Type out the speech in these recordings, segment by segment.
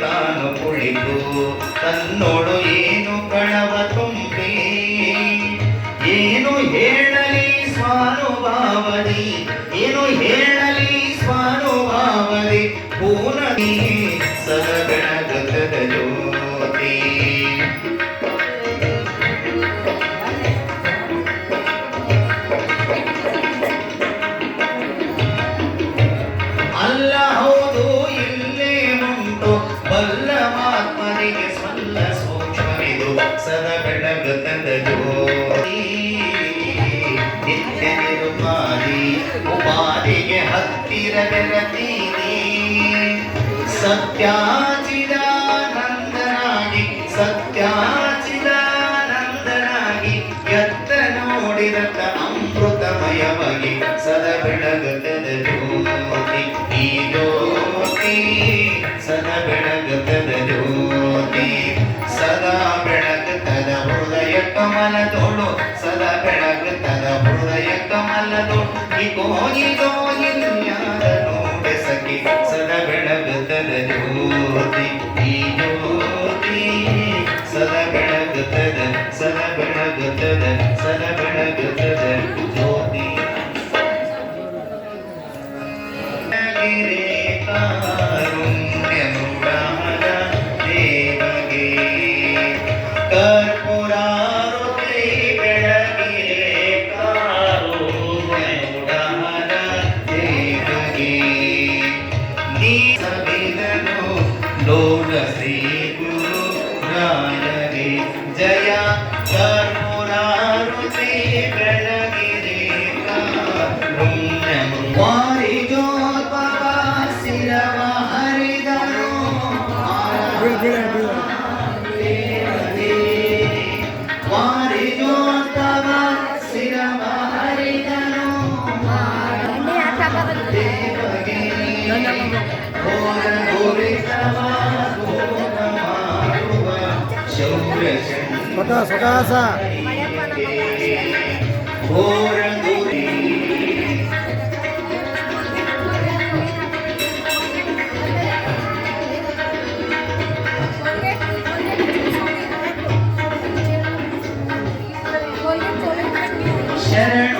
ತಾನು ಕುಳಿತು ತನ್ನೋಡು ಏನು ಕಣವ ತುಂಬಿ ಏನು ಹೇಳಲಿ ಸ್ವಾನುಭಾವದಿ? ಏನು ಹೇಳಲಿ ಸ್ವಾನುಭಾವದಿ? ಪೂರ್ಣಿ ಸದಗ ಸದ ಬೆಳಗತದ ಜ್ಯೋತಿ ನಿತ್ಯ ನಿರುಪಾದಿ ಉಪಾದಿಗೆ ಹತ್ತಿರ ಬೆರತೀನಿ ಸತ್ಯಾಚಿದಾನಂದನಾಗಿ ಕಮಲದೋಳು ಸದಾ ಬೆಳಗುತ್ತದ ಹೃದಯ ಕಮಲದೋಳು ಇಗೋ ಇಗೋ ಇಲ್ಯಾರ ನೋಡೆ ಸಖಿ ಸದಾ ಬೆಳಗುತ್ತದ ಜ್ಯೋತಿ ಈ ಜ್ಯೋತಿ ಸದಾ ಬೆಳಗುತ್ತದ ಸದಾ ಬೆಳಗುತ್ತದ ಸದಾ ಬೆಳಗುತ್ತದ ಜ್ಯೋತಿ ಗಿರಿ ಲೋಕ ಶ್ರೀ ಗುರು ರಾಯರೇ ಜಯ ಕರ್ಪುರಾರುತಿ ಬೆಳಗಿರೆ ಕಾರುಣ್ಯನು ವಾರಿಜೋತ್ಪವ ಶಿರವ ಹರಿದನು Baka, sakasa. Sharon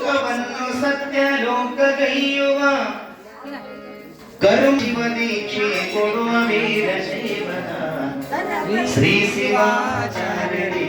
ಕರುಣಿವ ದೀಕ್ಷೆ ಕೊಡುವ ವೀರ ಶೈವನ ಶ್ರೀ ಶಿವಾಚಾರ್ಯರಿಗೆ